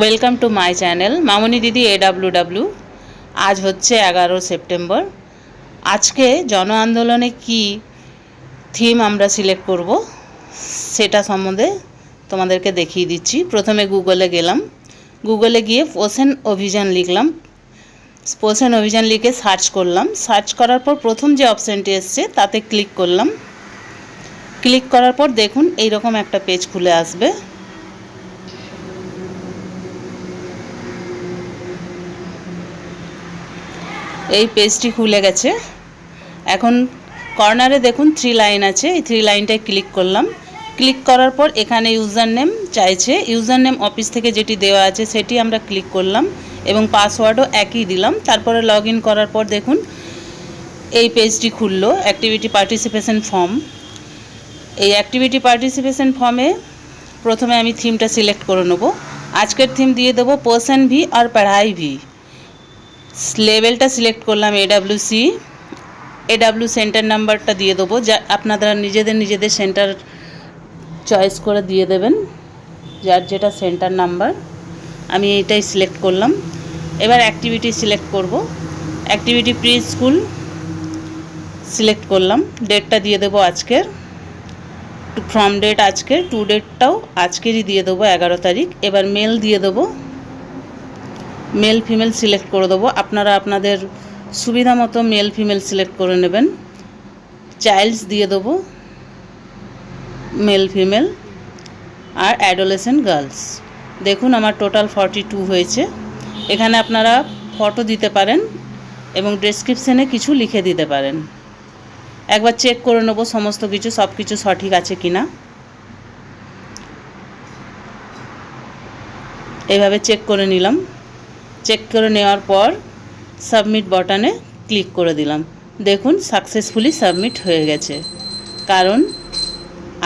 Welcome to my channel Mamoni দিদি AW W আজ হচ্ছে এগারো সেপ্টেম্বর। আজকে জন আন্দোলনে কি থিম আমরা সিলেক্ট করব, সেটা সম্বন্ধে তোমাদেরকে দেখিয়ে দিচ্ছি। প্রথমে গুগলে গেলাম। গুগলে গিয়ে পোষণ অভিযান লিখলাম। পোষণ অভিযান লিখে সার্চ করলাম। সার্চ করার পর প্রথম যে অপশানটি এসছে, তাতে ক্লিক করলাম। ক্লিক করার পর দেখুন, এইরকম একটা পেজ খুলে আসবে। এই পেজটি খুলে গেছে। এখন কর্নারে দেখুন থ্রি লাইন আছে। এই থ্রি লাইনটায় ক্লিক করলাম। ক্লিক করার পর এখানে ইউজার নেম চাইছে। ইউজার নেম অফিস থেকে যেটি দেওয়া আছে সেটি আমরা ক্লিক করলাম এবং পাসওয়ার্ডও একই দিলাম। তারপরে লগ করার পর দেখুন এই পেজটি খুললো। অ্যাক্টিভিটি পার্টিসিপেশন ফর্ম এই অ্যাক্টিভিটি পার্টিসিপেশন ফর্মে প্রথমে আমি থিমটা সিলেক্ট করে নেব। আজকের থিম দিয়ে দেবো পোর্শন ভি আর পড়াই ভি লেভেলটা সিলেক্ট করলাম এডাব্লিউ সি এডাব্লিউ সেন্টার নাম্বারটা দিয়ে দেবো, যা আপনারা নিজেদের নিজেদের সেন্টার চয়েস করে দিয়ে দেবেন, যার যেটা সেন্টার নাম্বার আমি এইটাই সিলেক্ট করলাম। এবার অ্যাক্টিভিটি সিলেক্ট করব। অ্যাক্টিভিটি প্রি স্কুল সিলেক্ট করলাম। ডেটটা দিয়ে দেবো আজকের। ফ্রম ডেট আজকের টু ডেটটাও আজকেরই দিয়ে দেবো এগারো তারিখ। এবার মেল দিয়ে দেবো। মেল ফিমেল সিলেক্ট করে দেবো। আপনারা আপনাদের সুবিধা মতো মেল ফিমেল সিলেক্ট করে নেবেন। চাইল্ডস দিয়ে দেবো মেল ফিমেল আর অ্যাডোলেসেন্ট গার্লস দেখুন আমার টোটাল ফর্টি টু হয়েছে। এখানে আপনারা ফটো দিতে পারেন এবং ডেসক্রিপশানে কিছু লিখে দিতে পারেন। একবার চেক করে নেব সমস্ত কিছু, সব কিছু সঠিক আছে কি না এইভাবে চেক করে নিলাম। চেক করে নেওয়ার পর সাবমিট বটনে ক্লিক করে দিলাম। দেখুন সাকসেসফুলি সাবমিট হয়ে গেছে। কারণ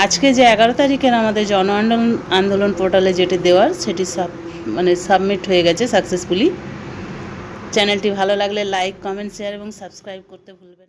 আজকে যে এগারো তারিখের আমাদের জন আন্দোলন আন্দোলন পোর্টালে যেটি দেওয়ার, সেটি সাব মানে সাবমিট হয়ে গেছে সাকসেসফুলি চ্যানেলটি ভালো লাগলে লাইক কমেন্ট শেয়ার এবং সাবস্ক্রাইব করতে ভুলবেন